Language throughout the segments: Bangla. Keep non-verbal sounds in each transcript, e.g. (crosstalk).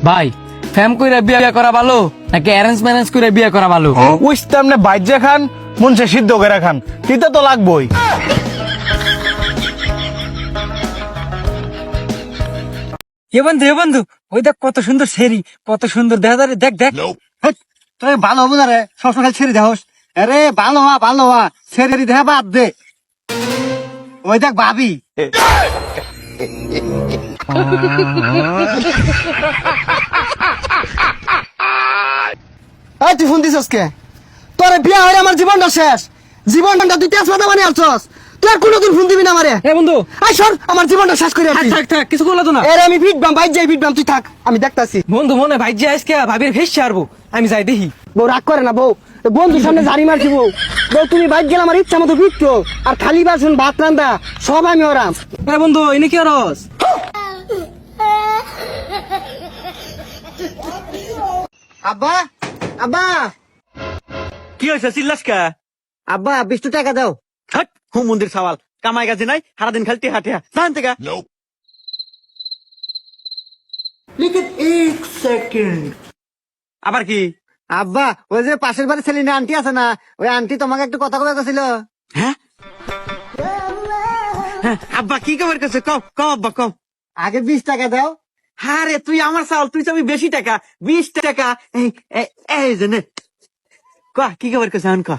ভাই ফ্যাম কইরা বিয়ে করা ভালো নাকি অ্যারেঞ্জ ম্যারেঞ্জ করে বিয়ে করা ভালো উইস্তাম না বাইজে খান মনসে সিদ্ধ করে খান তিতা তো লাগবই এ বন্ধু এ বন্ধু ওই দেখ কত সুন্দর সেরি কত সুন্দর দেখা দেখ দেখ তুই ভালো হব না রে সবসময় খালি ছেড়ে দেহস আরে ভালো হওয়া ভালো হওয়া ছেড়ে দেখা বাদ দে ওই দেখ ভাবি এই তুই ফোন দিছস কে? তোরে বিয়া হয়ে আমার জীবনটা শেষ। জীবনটা তুই তেজপাতা বানিয়ে আসছস তুই আর কোনোদিন ফোন দিবি না আমারে। এ বন্ধু। আই সর আমার জীবনটা শেষ করে থাক থাক থাক কিছু করল তো না। এর আমি ফিটবাম বাইক যাই ফিটবাম তুই থাক আমি দেখতাছি। বন্ধু মনে ভাই যে আজকে ভাবির ফেস ছাড়বো। আমি যাই দেখি। বউ রাগ করে না বউ। বন্ধুর সামনে জারি মারছি বউ। বউ তুমি বাইক গেলে আমার ইচ্ছা মতো ফিটতো আর খালি বাসন ভাত রান্দা সব আমি ওরাম। আরে বন্ধু এনে কি রস আব্বা? আব্বা! কি হয়েছে চিল্লাস কা? আব্বা বিশ টাকা দাও। হাট হুম মন্দির সওয়াল। কামাই গাছে নাই সারাদিন খালি টেহা টেহা। জান থেকে। আবার কি? আব্বা ওই যে পাশের বাড়ির ছেলে না আন্টি আছে না? ওই আন্টি তোমাকে একটু কথা কবে গেছিল হ্যাঁ? হ্যাঁ, আব্বা কি খবর করছে কও কও আব্বা কও। আগে বিশ টাকা দাও হ্যাঁ রে তুই আমার চাউল তুই চাবি বেশি টাকা বিশ টাকা। এই এই- এই ক কি খবর আন ক?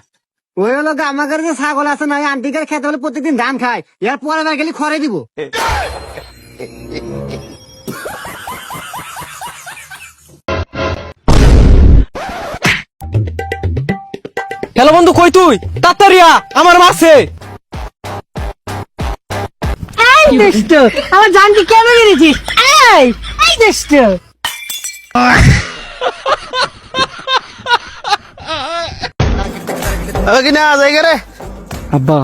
ওই হলো আমার ঘরে যে ছাগল আছে না ওই আন্টিকার খেতে হলে প্রত্যেকদিন ধান খায়। এর পরে বার গেলে খড়ে দিব। হ্যালো বন্ধু কই তুই? তাড়াতাড়িয়া আমার দেশটো আমার জানকে কেন মেরেছিস? এই! এই দেশটো কিনা জায়গা রে আব্বা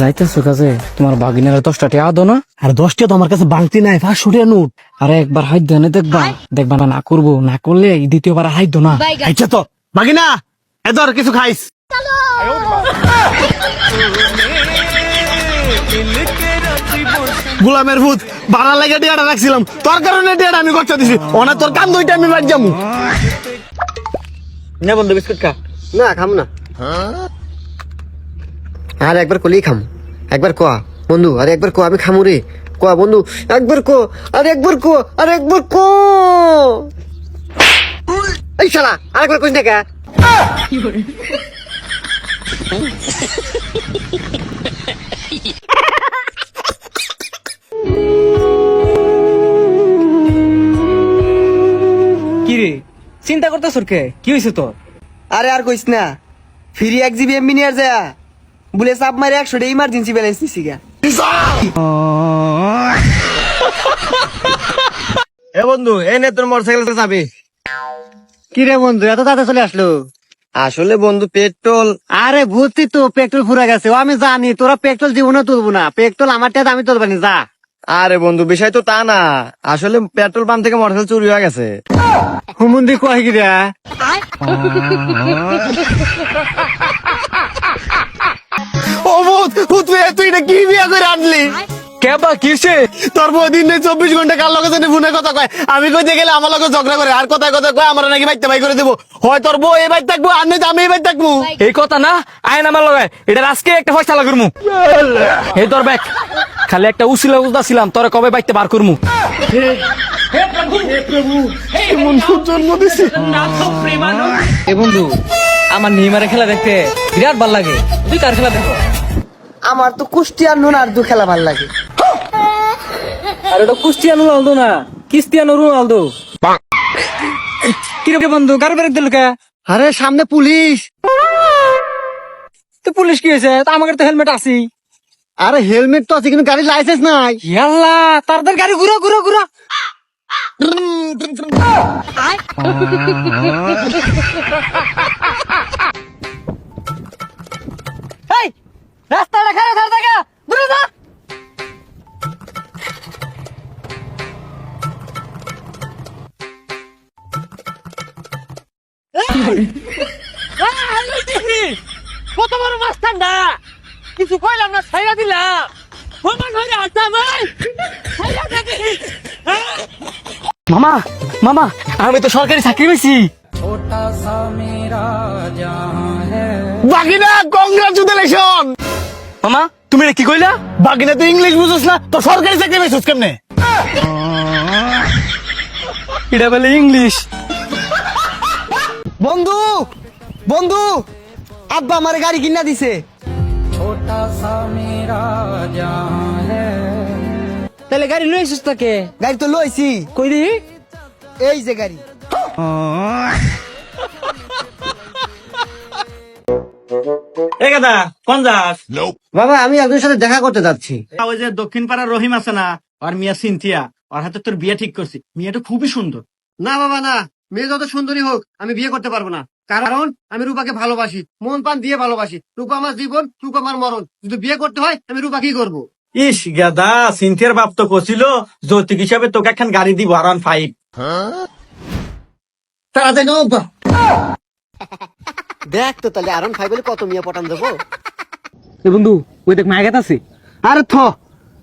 যাইতেছো কাজে? তোমার বাগিনারে দশটা টিয়া দো না। আর দশটা তো আমার কাছে বাংতি নাই পাঁচশো টাকা নোট। আরে একবার হাইট দেনে দেখবা। দেখবা না না করব। না করলে এই দ্বিতীয়বার হাইট দো না। আচ্ছা তো। বাগিনা এদর কিছু খাইস। (laughs) গুলামের ভূত বাড়া লাগে টিয়াটা রাখছিলাম। তোর কারণে টিয়াটা আমি খরচা দিছি অনেক তোর কান দুইটা আমি বাদ যাব। নে বন্ধু বিস্কুট খা। না খাম না। আর একবার কলি খাম। একবার কোয়া। বন্ধু আর একবার কো আমি খামু রে। কোয়া বন্ধু একবার কো আর একবার কো আর একবার কো এই শালা আর একবার কইস না কে? কি? চিন্তা করতেছ কে? কি হয়েছে তোর? আরে আর কইস না ফ্রি এক জিবি এমবি নিয়ে যা। বলে সাপ মারে একশো ইমার্জেন্সি ব্যালেন্স নিছি গা। (laughs) এ বন্ধু এ নে তোর মোটরসাইকেলটা চাবি। কি রে বন্ধু এত তাড়াতাড়ি চলে আসলো? আসলে বন্ধু পেট্রোল। আরে বুঝছি তো পেট্রোল ফুরা গেছে। ও আমি জানি তোরা পেট্রোল জীবনে তুলবো না। পেট্রোল আমার টাকা আমি তুলবানি যা। আরে বন্ধু বিষয় তো তা না। আসলে পেট্রোল পাম্প থেকে মোটরসাইকেল চুরি হয়ে গেছে। হুমুন্দি কয় কি রে? ও তুই তুই এটা কি বিয়া করে আনলি? কেবা কিসে? তোর বউ দিন নেই চব্বিশ ঘণ্টা কার লগে জানি ফোনে কথা কয়? আমি কইতে গেলে আমার লগে ঝগড়া করে আর কথা কথা কয় আমার নাকি বাইতে বাই করে দেবো। হয় তোর বউ এই বাইর থাকব আর আমি এই বাইর থাকব। এই কথা না আইন আমার লগায় এটা আজকে একটা ফয়সালা করমু। এই তোর ব্যাগ। খালি একটা উসিলা উজদা ছিলাম তোরে কবে বাইতে বার করমু? এ বন্ধু আমার নেইমারে খেলা দেখতে বিরাট ভালো লাগে। তুই কার খেলা দেখো? আমার তো কুষ্টিয়ার নুন আর দু খেলা ভালো লাগে। আর ওটা কুস্টিয়ানো রোনালদো না ক্রিস্টিয়ানো রোনালদো। কি রে বন্ধু কার বেরেক দিল কে? আরে সামনে পুলিশ। তো পুলিশ কি হয়েছে? তা আমাকে তো হেলমেট আছি আরে হেলমেট তো আছে কিন্তু গাড়ির লাইসেন্স নাই। ইয়াল্লা তাদের গাড়ি ঘুরো ঘুরো ঘুরো। এই রাস্তাটা খারাপ ধর দেখা। দূরে যা। কত কিছু কইলাম না ছাইরা দিলাম মামা মামা, আমি তো সরকারি চাকরি পেয়েছি। বাকিনা কংগ্রাচুলেশন মামা, তুমি কি কইলা? বাকিনা তুই ইংলিশ বুঝছ না তো সরকারি চাকরি পেয়েছিস কেমনে? এটা বলে ইংলিশ বন্ধু বন্ধু আব্বা আমার গাড়ি কিনা দিছে। তাহলে গাড়ি লই আসিস তাকে? গাড়ি তো লইছি। কই দি এই যে গাড়ি। বাবা আমি একজনের সাথে দেখা করতে যাচ্ছি। ওই যে দক্ষিণ পাড়ার রহিম আছে না আর মিয়া সিনথিয়া ওর হাতে তোর বিয়ে ঠিক করছি। মেয়েটা খুবই সুন্দর। না বাবা না। মেয়ে যত সুন্দরী হোক আমি বিয়ে করতে পারব না। কারণ আমি রূপাকে ভালোবাসি মন প্রাণ দিয়ে ভালোবাসি। রূপা আমার জীবন রূপা আমার মরণ। যদি বিয়ে করতে হয় আমি রূপা কি করব? ইস গাদা সিনথিয়ার বাপ তো কছিল যৌতুক হিসাবে তোকে একখান গাড়ি দিব আর ফাইভ। তাড়াতাড়ি নাও আব্বা। দেখ তো তাহলে আরন খাই বলে কত মিয়া পটান দেবো? বন্ধু ওই দেখ মায়া আছে। আরে থ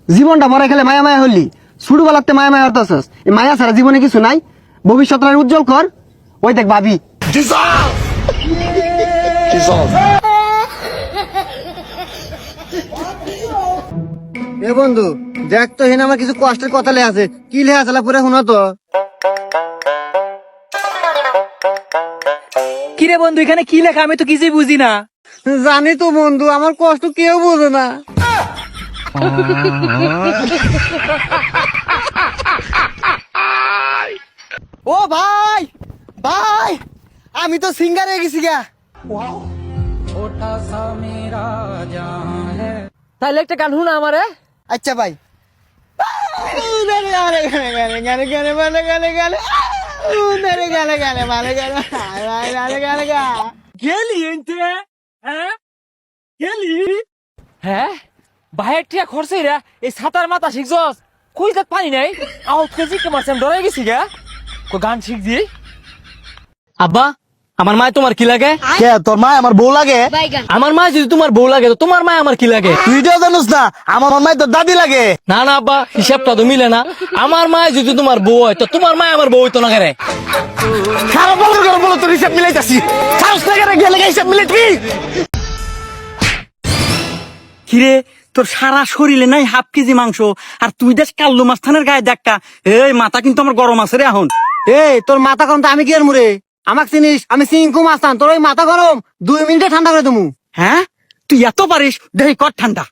জীবনটা মরে খেলে মায়া মায়া হলি। ছোট বেলাতে মায়া মায়া হতাছস। এই মায়া ছাড়া জীবনে কিছু নাই। ভবিষ্যৎ উজ্জ্বল কর ওই দেখ ভাবি। এ বন্ধু দেখ তো হেন আমার কিছু কষ্টের কথা লে আছে। কি লে আছে পুরো শুনো তো। কিরে বন্ধু এখানে কি লেখা? আমি তো কিছুই বুঝি না। জানি তো বন্ধু আমার কষ্ট কেউ বোঝে না। ভাই ভাই আমি তো সিঙ্গার হয়ে গেছি গা। তাহলে একটা গান শুনা আমারে। আচ্ছা ভাই। গেলি হ্যাঁ? গেলি? হ্যাঁ? টিয়া খরচে রে এই সাতার মাথা শিখছস। কই পানি নাই? আউট কেজি কে মারছে আমি ডরাই গেছি গা। গান শিখ দি আব্বা আমার মায় তোমার কি লাগে? কে তোর মা আমার বউ লাগে? আমার মা যদি তোমার বউ লাগে তো তোমার মা আমার কি লাগে? তুই জানিস না আমার তোর দাদি লাগে। না না আব্বা হিসাবটা তো মিলে না। আমার মা যদি তোমার বউ হয় তো তোমার মা আমার বউ হইতো না কেন? খারাপ বলো করে বলো তোর হিসাব মিলাইতাছি। সাহস না করে গেলে হিসাব কিরে তোর সারা শরীরে নাই হাফ কেজি মাংস আর তুই দেশ কাল্লু মাস্তানের গায়ে দেখা এই মাথা কিন্তু আমার গরম আছে রে এখন। এই তোর মাথা গরম তো আমি কি আর মুরে আমাকে চিনিস? আমি সিংকু মাস্তান তোর ওই মাথা গরম। দুই মিনিটে ঠান্ডা করে দেবো। হ্যাঁ? তুই এত পারিস? দেখি কর ঠান্ডা।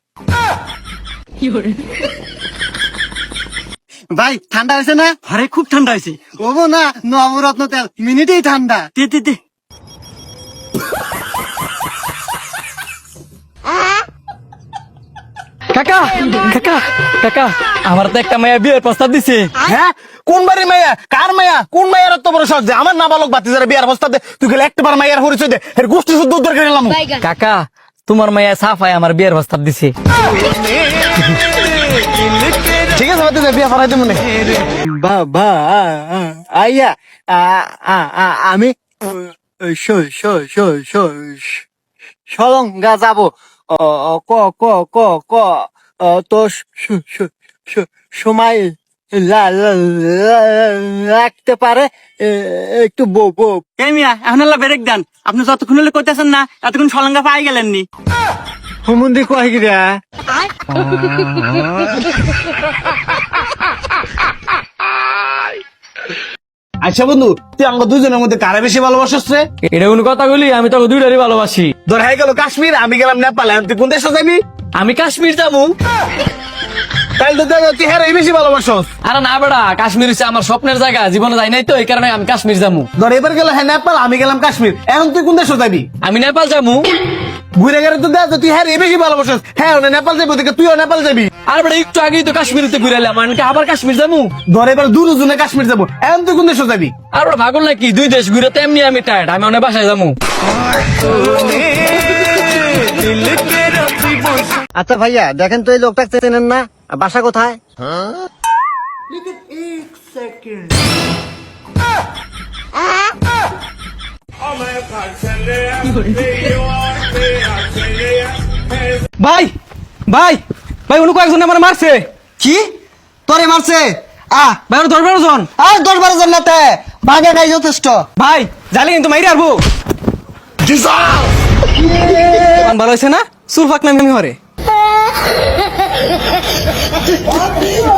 ভাই ঠান্ডা হয়েছে না? আরে খুব ঠান্ডা হয়েছে। ওবো না নবরত্ন তেল। মিনিটেই ঠান্ডা। দে দে দে। কাকা কাকা কাকা আমার তো একটা মায়া বিয়ের প্রস্তাব দিছে। হ্যাঁ? কোন বাড়ি মাইয়া? কার মাইয়া? কোন মাইয়ার এত বড় শখ যে আমার নাবালক বাতি যারা বিয়ার প্রস্তাব দে তুই গেলে একটা বার মাইয়ার দে এর গোষ্ঠী শুদ্ধ উদ্ধার করে এলাম কাকা তোমার মায়া সাফাই আমার বিয়ের প্রস্তাব দিছে। ঠিক আছে বাতি বিয়া ফরাইতে মনে বাবা আইয়া আ- আ- আ- আমি স- স- স- স- সলঙ্গা যাব। ক ক ক ক অ, তো স- স- স- স- সময় লা- লা- লা- লাগতে পারে একটু এখন আপনি যতক্ষণ হলে করতেছেন না এতক্ষণ সলঙ্গা পাই গেলেন নি হুমুন্দি কয় গিরা আচ্ছা বন্ধু তুই আমাকে দুজনের মধ্যে কারে বেশি ভালোবাসিস রে? এটা কোন কথা বলি আমি তোকে দুইটারই ভালোবাসি। ধর হয়ে গেল কাশ্মীর আমি গেলাম নেপাল। এখন তুই কোন দেশে যাবি? আমি কাশ্মীর যাব। তো তুই হ্যাঁ বেশি ভালোবাসস। আরে না বেড়া কাশ্মীর হচ্ছে আমার স্বপ্নের জায়গা জীবনে যাই নাই তো এই কারণে আমি কাশ্মীর যাব। ধর এবার গেল হ্যাঁ নেপাল আমি গেলাম কাশ্মীর। এখন তুই কোন দেশে যাবি? আমি নেপাল যাব। ঘুরে গেলে তো দেখ তুই হ্যাঁ বেশি ভালোবাসস। হ্যাঁ নেপাল যাবি তুইও নেপাল যাবি। আর বেড়া একটু আগেই তো কাশ্মীরতে ঘুরে এলাম আবার কাশ্মীর যাব? ধর এবার দূর জনে কাশ্মীর যাব। এখন তুই কোন দেশে যাবি? আর বেড়া ভাগল নাকি? দুই দেশ ঘুরে তো এমনি আমি টায়ার্ড আমি অনেক বাসায় যাব। আচ্ছা ভাইয়া দেখেন তো এই লোকটা চেনেন না? বাসা কোথায়? ভাই ভাই ভাই অন্য কয়েকজন আমার মারছে। কি? তোরে মারছে? আ। ভাই দশ বারো জন। আর দশ বারো জন নাতে। ভাগে নাই যথেষ্ট। ভাই জালি কিন্তু মাইরে আরবো। ভালো হয়েছে না? সুলফাক নামে আমি হরে। (laughs)